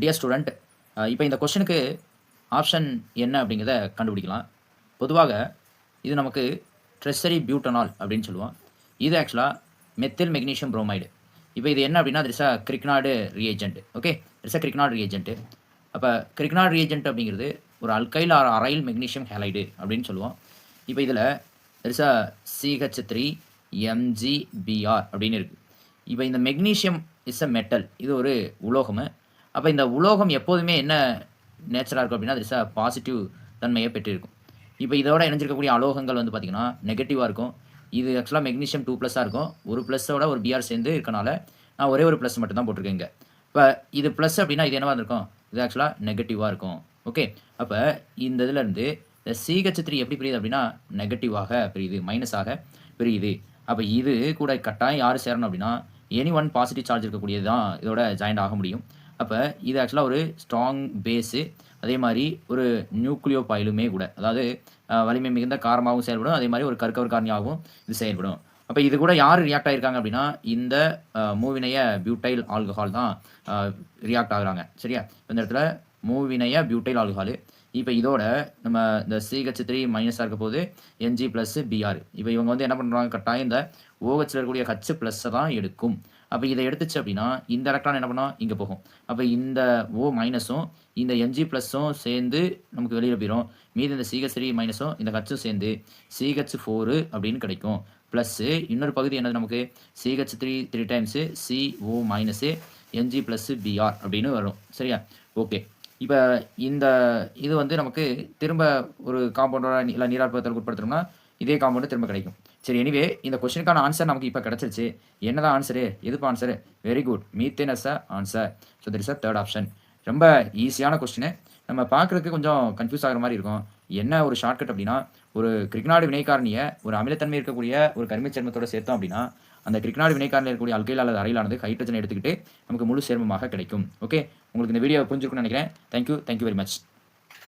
Dear student இப்போ இந்த கொஷனுக்கு option என்ன அப்படிங்கிறத கண்டுபிடிக்கலாம். பொதுவாக இது நமக்கு ட்ரெஸரி பியூட்டனால் அப்படின்னு சொல்லுவோம். இது ஆக்சுவலாக மெத்தில் மெக்னீஷியம் ப்ரோமைடு இப்போ இது என்ன அப்படின்னா திரிசா கிரிக்னாடு ரியேஜென்ட் ஓகே திரிசா கிரிக்னாடு ரியேஜென்ட்டு அப்போ கிரிக்னாடு ரியேஜென்ட் அப்படிங்கிறது ஒரு alkyl or aryl magnesium halide அப்படின்னு சொல்லுவோம். இப்போ இதில் திரிசா சிஹெச் த்ரீ எம்ஜிபிஆர் அப்படின்னு இருக்குது இப்போ இந்த மெக்னீஷியம் இஸ் அ மெட்டல் இது ஒரு உலோகம். அப்போ இந்த உலோகம் எப்போதுமே என்ன நேச்சராக இருக்கும் அப்படின்னா திஸ் பாசிட்டிவ் தன்மையை பெற்றிருக்கும். இப்போ இதோட இணைஞ்சிருக்கக்கூடிய அலோகங்கள் வந்து பார்த்திங்கன்னா நெகட்டிவாக இருக்கும். இது ஆக்சுவலாக மெக்னீஷியம் டூ ப்ளஸ்ஸாக இருக்கும். ஒரு ப்ளஸ்ஸோட ஒரு பிஆர் சேர்ந்து இருக்கனால நான் ஒரே ஒரு ப்ளஸ் மட்டும் தான் போட்டிருக்கேன் இங்கே. இப்போ இது ப்ளஸ் அப்படின்னா இது என்னவா இருக்கும் இது ஆக்சுவலாக நெகட்டிவாக இருக்கும். ஓகே அப்போ இந்த இதுலேருந்து இந்த சிஹெச் த்ரீ எப்படி பிரியுது அப்படின்னா நெகட்டிவாக பிரியுது மைனஸாக பிரியுது. அப்போ இது கூட கட்டாயம் யார் சேரணும் அப்படின்னா எனி ஒன் பாசிட்டிவ் சார்ஜ் இருக்கக்கூடியது தான் இதோட ஜாயின் ஆக முடியும். அப்போ இது ஆக்சுவலாக ஒரு ஸ்ட்ராங் பேஸு அதே மாதிரி ஒரு நியூக்ளியோ பாயிலுமே கூட. அதாவது வலிமை மிகுந்த காரமாகவும் செயல்படும் அதே மாதிரி ஒரு கற்கவர் காரணியாகவும் இது செயல்படும். அப்போ இது கூட யார் ரியாக்ட் ஆகிருக்காங்க அப்படின்னா இந்த மூவினைய பியூட்டைல் ஆல்கஹால் தான் ரியாக்ட் ஆகுறாங்க. சரியா? இந்த இடத்துல மூவினைய பியூட்டைல் ஆல்கஹால் இப்போ இதோட நம்ம இந்த சிஹெச் த்ரீ மைனஸாக இருக்க போது என்ஜி ப்ளஸ் பிஆர் இப்போ இவங்க வந்து என்ன பண்ணுறாங்க கட்டாயம் இந்த ஓஹெச்சில் இருக்கக்கூடிய ஹச் ப்ளஸ்ஸை தான் எடுக்கும். அப்போ இதை எடுத்துச்சு அப்படின்னா இந்த எலக்ட்ரான் என்ன பண்ணோம்? இங்கே போகும். அப்போ இந்த ஓ மைனஸும் இந்த என்ஜி ப்ளஸ்ஸும் சேர்ந்து நமக்கு வெளியில் போயிடும் மீதி இந்த சிஹெச் த்ரீ மைனஸும் இந்த ஹச்சும் சேர்ந்து சிஹெச் ஃபோரு அப்படின்னு கிடைக்கும். ப்ளஸ்ஸு இன்னொரு பகுதி என்னது நமக்கு? CH three three times C O minus MG plus BR அப்படின்னு வரும். சரியா? ஓகே இப்போ இந்த இது வந்து நமக்கு திரும்ப ஒரு காம்பவுண்டோட இல்லை நீராற்பதத்தில் உட்படுத்தணும்னா இதே காம்பவுண்டு திரும்ப கிடைக்கும். சரி எனிவே இந்த கொஸ்டினுக்கான ஆன்சர் நமக்கு இப்போ கிடச்சிருச்சு. என்னதான் ஆன்சரு எதுப்பா answer very good methane as a answer so there is a third option ரொம்ப ஈஸியான கொஸ்டின் நம்ம பார்க்குறதுக்கு கொஞ்சம் கன்ஃபியூஸ் ஆகிற மாதிரி இருக்கும். என்ன ஒரு ஷார்ட்கட் அப்படின்னா ஒரு கிரிக்னாடு வினைக்காரணியை ஒரு அமிலத்தன்மை இருக்கக்கூடிய ஒரு கருமை சேர்மத்தோட சேர்த்தோம் அப்படின்னா அந்த கிரிக்னாடு வினைக்காரணியில் இருக்கக்கூடிய அல்கையில் அல்லது அறையிலானது ஹைட்ரஜனை எடுத்துக்கிட்டு நமக்கு முழு சேர்மமாக கிடைக்கும். ஓகே உங்களுக்கு இந்த வீடியோ புரிஞ்சிருக்கும்னு நினைக்கிறேன். Thank you thank you very much